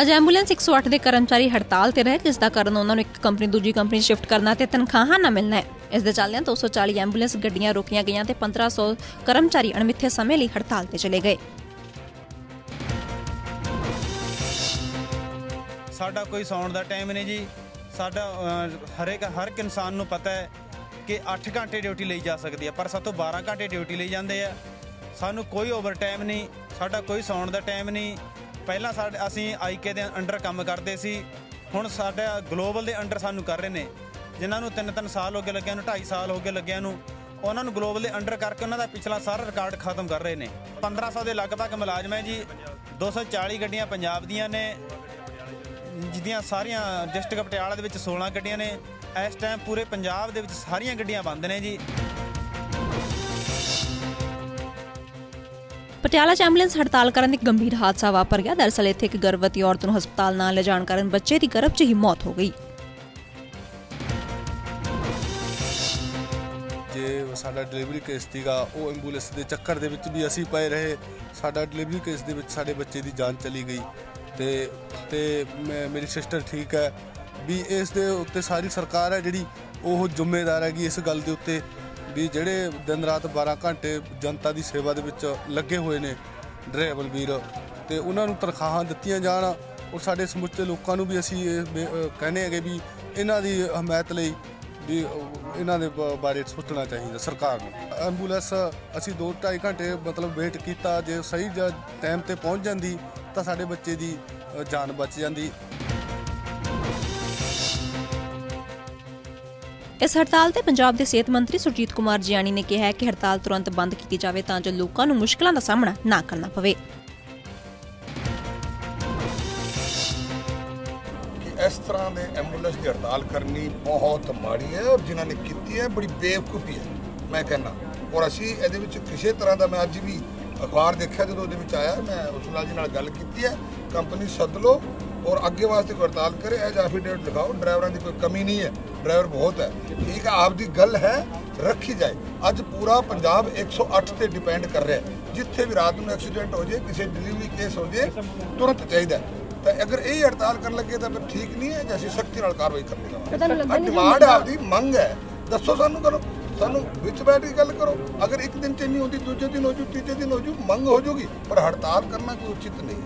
ਅੱਜ ਐਂਬੂਲੈਂਸ 108 ਦੇ ਕਰਮਚਾਰੀ ਹੜਤਾਲ ਤੇ ਰਹੇ, ਜਿਸ ਦਾ ਕਾਰਨ ਉਹਨਾਂ ਨੂੰ ਇੱਕ ਕੰਪਨੀ, ਦੂਜੀ ਕੰਪਨੀ ਸ਼ਿਫਟ ਕਰਨਾ ਤੇ ਤਨਖਾਹਾਂ ਨਾ ਮਿਲਣਾ ਹੈ। ਇਸ ਦੇ ਚੱਲਦਿਆਂ 240 ਐਂਬੂਲੈਂਸ ਗੱਡੀਆਂ ਰੋਕੀਆਂ ਗਈਆਂ ਤੇ 1500 ਕਰਮਚਾਰੀ ਅਣਮਿੱਥੇ ਸਮੇਂ ਲਈ ਹੜਤਾਲ ਤੇ ਚਲੇ ਗਏ। ਸਾਡਾ ਕੋਈ ਸੌਣ ਦਾ ਟਾਈਮ ਨਹੀਂ ਜੀ। ਸਾਡਾ ਹਰੇਕ, ਹਰ ਇੱਕ ਇਨਸਾਨ ਨੂੰ ਪਤਾ ਹੈ ਕਿ 8 ਘੰਟੇ ਡਿਊਟੀ ਲਈ ਜਾ ਸਕਦੀ ਹੈ, ਪਰ ਸਾਤੋਂ 12 ਘੰਟੇ ਡਿਊਟੀ ਲਈ ਜਾਂਦੇ ਆ। ਸਾਨੂੰ ਕੋਈ ਓਵਰ ਟਾਈਮ ਨਹੀਂ, ਸਾਡਾ ਕੋਈ ਸੌਣ ਦਾ ਟਾਈਮ ਨਹੀਂ। ਪਹਿਲਾਂ ਸਾਡੇ ਅਸੀਂ ਆਈਕੇ ਦੇ ਅੰਡਰ ਕੰਮ ਕਰਦੇ ਸੀ, ਹੁਣ ਸਾਡਾ ਗਲੋਬਲ ਦੇ ਅੰਡਰ ਸਾਨੂੰ ਕਰ ਰਹੇ ਨੇ। ਜਿਨ੍ਹਾਂ ਨੂੰ 3-3 ਸਾਲ ਹੋ ਗਏ ਲੱਗਿਆ ਨੂੰ 2.5 ਸਾਲ ਹੋ ਗਏ ਲੱਗਿਆ ਨੂੰ, ਉਹਨਾਂ ਨੂੰ ਗਲੋਬਲ ਦੇ ਅੰਡਰ ਕਰਕੇ ਉਹਨਾਂ ਦਾ ਪਿਛਲਾ ਸਾਰਾ ਰਿਕਾਰਡ ਖਤਮ ਕਰ ਰਹੇ ਨੇ। 1500 ਦੇ ਲਗਭਗ ਮੁਲਾਜ਼ਮ ਹੈ ਜੀ 240 ਗੱਡੀਆਂ ਪੰਜਾਬ ਦੀਆਂ ਨੇ ਜਿਹਦੀਆਂ ਸਾਰੀਆਂ ਡਿਸਟ੍ਰਿਕਟ ਪਟਿਆਲਾ ਦੇ ਵਿੱਚ 16 ਗੱਡੀਆਂ ਨੇ, ਇਸ ਟਾਈਮ ਪੂਰੇ ਪੰਜਾਬ ਦੇ ਵਿੱਚ ਸਾਰੀਆਂ ਗੱਡੀਆਂ ਬੰਦ ਨੇ ਜੀ। ਪਟਿਆਲਾ 'ਚ ਐਂਬੂਲੈਂਸ ਹੜਤਾਲ ਕਰਨ ਇੱਕ ਗੰਭੀਰ ਹਾਦਸਾ ਵਾਪਰ ਗਿਆ। ਦਰਅਸਲ ਇੱਥੇ ਇੱਕ ਗਰਭਵਤੀ ਔਰਤ ਨੂੰ ਹਸਪਤਾਲ ਨਾਲ ਲਿਜਾਣ ਕਾਰਨ ਬੱਚੇ ਦੀ ਗਰਭ 'ਚ ਹੀ ਮੌਤ ਹੋ ਗਈ। ਜੇ ਸਾਡਾ ਡਿਲੀਵਰੀ ਕੇਸ ਸੀਗਾ, ਉਹ ਐਂਬੂਲੈਂਸ ਦੇ ਚੱਕਰ ਦੇ ਵਿੱਚ ਵੀ ਅਸੀਂ ਪਏ ਰਹੇ। ਸਾਡਾ ਡਿਲੀਵਰੀ ਕੇਸ ਦੇ ਵਿੱਚ ਸਾਡੇ ਬੱਚੇ ਦੀ ਜਾਨ ਚਲੀ ਗਈ ਤੇ ਤੇ ਮੈਂ- ਮੇਰੀ ਸਿਸਟਰ ਠੀਕ ਹੈ ਵੀ ਇਸ ਦੇ ਉੱਤੇ ਸਾਰੀ ਸਰਕਾਰ ਹੈ ਜਿਹੜੀ, ਉਹ ਜ਼ਿੰਮੇਦਾਰ ਹੈਗੀ ਇਸ ਗੱਲ ਦੇ ਉੱਤੇ। ਵੀ ਜਿਹੜੇ ਦਿਨ ਰਾਤ 12 ਘੰਟੇ ਜਨਤਾ ਦੀ ਸੇਵਾ ਦੇ ਵਿੱਚ ਲੱਗੇ ਹੋਏ ਨੇ ਡਰਾਈਵਰ ਵੀਰ, ਤੇ ਉਹਨਾਂ ਨੂੰ ਤਨਖਾਹਾਂ ਦਿੱਤੀਆਂ ਜਾਣ ਔਰ ਸਾਡੇ ਸਮੁੱਚੇ ਲੋਕਾਂ ਨੂੰ ਵੀ ਅਸੀਂ ਇਹ ਕਹਿੰਦੇ ਹੈਗੇ ਵੀ ਇਹਨਾਂ ਦੀ ਹਮਾਇਤ ਲਈ ਵੀ ਇਹਨਾਂ ਦੇ ਬ- ਬਾਰੇ ਸੋਚਣਾ ਚਾਹੀਦਾ ਸਰਕਾਰ ਨੂੰ। ਐਂਬੂਲੈਂਸ ਅਸੀਂ 2.5 ਘੰਟੇ ਮਤਲਬ ਵੇਟ ਕੀਤਾ, ਜੇ ਸਹੀ ਟਾਈਮ ਤੇ ਪਹੁੰਚ ਜਾਂਦੀ ਤਾਂ ਸਾਡੇ ਬੱਚੇ ਦੀ ਜਾਨ ਬਚ ਜਾਂਦੀ। ਇਸ ਹੜਤਾਲ ਤੇ ਪੰਜਾਬ ਦੇ ਸਿਹਤ ਮੰਤਰੀ ਸੁਰਜੀਤ ਕੁਮਾਰ ਜਿਆਣੀ ਨੇ ਕਿਹਾ ਕਿ ਹੜਤਾਲ ਤੁਰੰਤ ਬੰਦ ਕੀਤੀ ਜਾਵੇ ਤਾਂ ਜੋ ਲੋਕਾਂ ਨੂੰ ਮੁਸ਼ਕਲਾਂ ਦਾ ਸਾਹਮਣਾ ਨਾ ਕਰਨਾ ਪਵੇ। ਇਸ ਤਰ੍ਹਾਂ ਦੇ ਐਂਬੂਲੈਂਸ ਦੀ ਹੜਤਾਲ ਕਰਨੀ ਬਹੁਤ ਮਾੜੀ ਹੈ ਔਰ ਜਿਨ੍ਹਾਂ ਨੇ ਕੀਤੀ ਹੈ, ਬੜੀ ਬੇਵਕੂਫੀ ਹੈ। ਮੈਂ ਕਹਿੰਦਾ ਔਰ ਅਸੀਂ ਇਹਦੇ ਵਿੱਚ ਕਿਸੇ ਤਰ੍ਹਾਂ ਦਾ, ਮੈਂ ਅੱਜ ਵੀ ਅਖਬਾਰ ਦੇਖਿਆ ਜਦੋਂ ਉਹਦੇ ਵਿੱਚ ਆਇਆ ਮੈਂ ਉਸਲਾਲ ਜੀ ਨਾਲ ਗੱਲ ਕੀਤੀ ਹੈ ਕੰਪਨੀ ਸੱਦ ਲਓ ਔਰ ਅੱਗੇ ਵਾਸਤੇ ਹੜਤਾਲ ਕਰੇ ਇਹ ਐਫੀਡੇਵਿਟ ਲਿਖਾਓ ਡਰਾਈਵਰਾਂ ਦੀ ਕੋਈ ਕਮੀ ਨਹੀਂ ਹੈ ਡਰਾਈਵਰ ਬਹੁਤ ਹੈ। ਠੀਕ ਹੈ ਆਪਦੀ ਗੱਲ ਹੈ ਰੱਖੀ ਜਾਏ। ਅੱਜ ਪੂਰਾ ਪੰਜਾਬ 108 ਤੇ ਡਿਪੈਂਡ ਕਰ ਰਿਹਾ ਹੈ। ਜਿੱਥੇ ਵੀ ਰਾਤ ਨੂੰ ਐਕਸੀਡੈਂਟ ਹੋ ਜੇ ਕਿਸੇ ਡਿਲੀਵਰੀ ਕੇਸ ਹੋ ਜੇ ਤੁਰੰਤ ਚਾਹੀਦਾ ਹੈ। ਤਾਂ ਅਗਰ ਇਹ ਹੜਤਾਲ ਕਰਨ ਲੱਗੇ ਤਾਂ ਫਿਰ ਠੀਕ ਨਹੀਂ ਹੈ ਜੇ ਅਸੀਂ ਸਖਤੀ ਨਾਲ ਕਾਰਵਾਈ ਕਰਨੀ ਲਵਾਂਗੇ ਡਿਮਾਂਡ ਆਪਦੀ ਮੰਗ ਹੈ। ਦੱਸੋ ਸਾਨੂੰ ਕਰੋ। ਸਾਨੂੰ ਵਿੱਚ ਬੈਠ ਕੇ ਗੱਲ ਕਰੋ। ਅਗਰ ਇੱਕ ਦਿਨ ਚ ਨਹੀਂ ਹੁੰਦੀ, ਦੂਜੇ ਦਿਨ ਹੋ ਜੂ, ਤੀਜੇ ਦਿਨ ਹੋ ਜੂ, ਮੰਗ ਹੋ ਜੂਗੀ, ਪਰ ਹੜਤਾਲ ਕਰਨਾ ਕੋਈ ਉਚਿਤ ਨਹੀਂ।